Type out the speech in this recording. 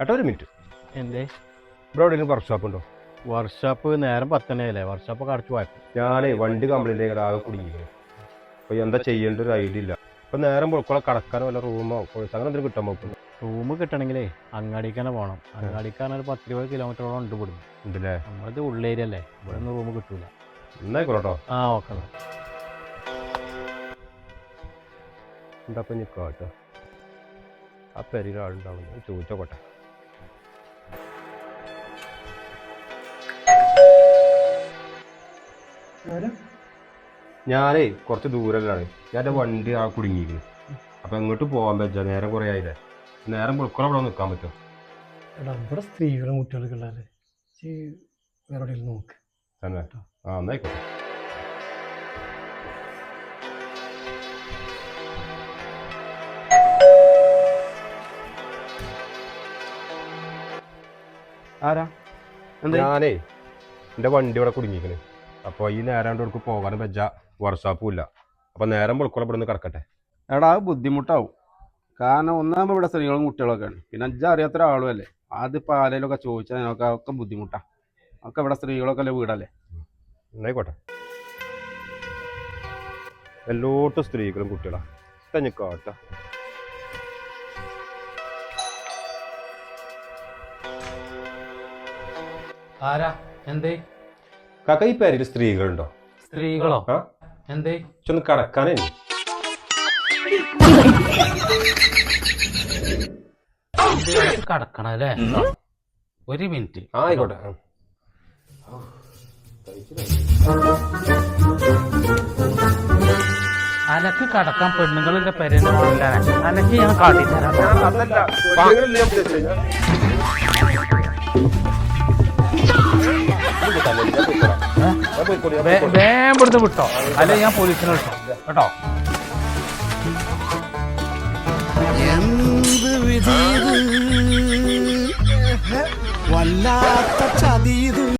ഏട്ടാ ഒരു മിനിറ്റ്. എന്തേ? ഇവിടെ എവിടെയെങ്കിലും വർക്ക്ഷോപ്പ് ഉണ്ടോ? വർക്ക്ഷോപ്പ് നേരം പത്തനല്ലേ വർക്ക്ഷോപ്പ് അടച്ചു പോയപ്പോ ഞാനേ വണ്ടി കംപ്ലീറ്റ് ആയി ആകെ കുടുങ്ങിയില്ലേ അപ്പൊ എന്താ ചെയ്യേണ്ട ഒരു ഐഡിയ ഇല്ല. അപ്പോൾ നേരം പൊളക്കോളെ കടക്കാനോ വല്ല റൂമോ കോഴ്സ് അങ്ങനെ എന്തെങ്കിലും കിട്ടാൻ പോകുന്നു റൂം കിട്ടണമെങ്കിലേ അങ്ങാടിക്ക് തന്നെ പോകണം അങ്ങാടിക്കാണ് ഒരു പത്ത് ഇരുപത് കിലോമീറ്ററോളം ഉണ്ട് ഇവിടുന്ന്. ഉണ്ടല്ലേ? നമ്മളിത് ഉള്ളേരിയ അല്ലേ? ഇവിടെ ഒന്നും റൂം കിട്ടൂല. എന്നായിക്കോട്ടോ ആ ഓക്കെ എന്താ അപ്പം നിൽക്കാം കേട്ടോ? ആ ഞാൻ ചോദിച്ചോട്ടെ ഞാനേ കുറച്ച് ദൂരല്ലാണ് ഞാൻ എന്റെ വണ്ടി ആ കുടുങ്ങിയിരിക്കുന്നു. അപ്പൊ എങ്ങോട്ട് പോകാൻ പറ്റാ നേരം കുറെ ആയില്ലേ? നേരം പൊളക്കോളം അവിടെ നിൽക്കാൻ പറ്റും എടാ ഇവിടെ സ്ത്രീകളും കുട്ടികളൊക്കെ ഉള്ളതല്ലേ? ഈ വേറെ എവിടെയെങ്കിലും നോക്ക്. തന്നെ. ആ എന്നായിക്കോട്ടെ ആരാ? ഞാനേ എന്റെ വണ്ടി ഇവിടെ കുടുങ്ങിയിരിക്കണ് അപ്പോൾ ഈ നേരം അവർക്ക് പോകാനും വെച്ച വർഷാപ്പും ഇല്ല. അപ്പോൾ നേരം പൊളക്കോളം ഇവിടെ നിന്ന് കിടക്കട്ടെ. എടാ അത് ബുദ്ധിമുട്ടാവും. കാരണം ഒന്നാകുമ്പോൾ ഇവിടെ സ്ത്രീകളും കുട്ടികളൊക്കെയാണ്. പിന്നെ അജ്ജ അറിയാത്ത ഒരാളും അല്ലേ ആദ്യപ്പോൾ ആരെങ്കിലുമൊക്കെ ചോദിച്ചാൽ ഞങ്ങൾക്ക് ഒക്കെ ബുദ്ധിമുട്ടാണ് ഒക്കെ ഇവിടെ സ്ത്രീകളൊക്കെ അല്ലേ വീടല്ലേ? എന്നായിക്കോട്ടെ എല്ലോട്ടും സ്ത്രീകളും കുട്ടികളാ. തഞ്ഞിക്കാട്ട ആരാ? എന്തേ? കാക്ക ഈ പേരിൽ സ്ത്രീകളുണ്ടോ? സ്ത്രീകളോ? ആ? എന്തേ? ചൊന്ന് കടക്കാനേ കടക്കണം അല്ലേ? ഒരു മിനിറ്റ്. ആയിക്കോട്ടെ. ആ. അനക്ക് കടക്കാൻ പെണ്ണുങ്ങളുടെ പെരേന്റെ മുകളിലാണ് അനക്ക് ഞാൻ കാട്ടിത്തരാം വേഗം ഇവിടുന്ന് വിട്ടോ. അല്ലെ ഞാൻ പോലീസിനെ വിട്ടോ. കേട്ടോ? എന്ത് വിധീത്? വല്ലാത്ത ചതീത്.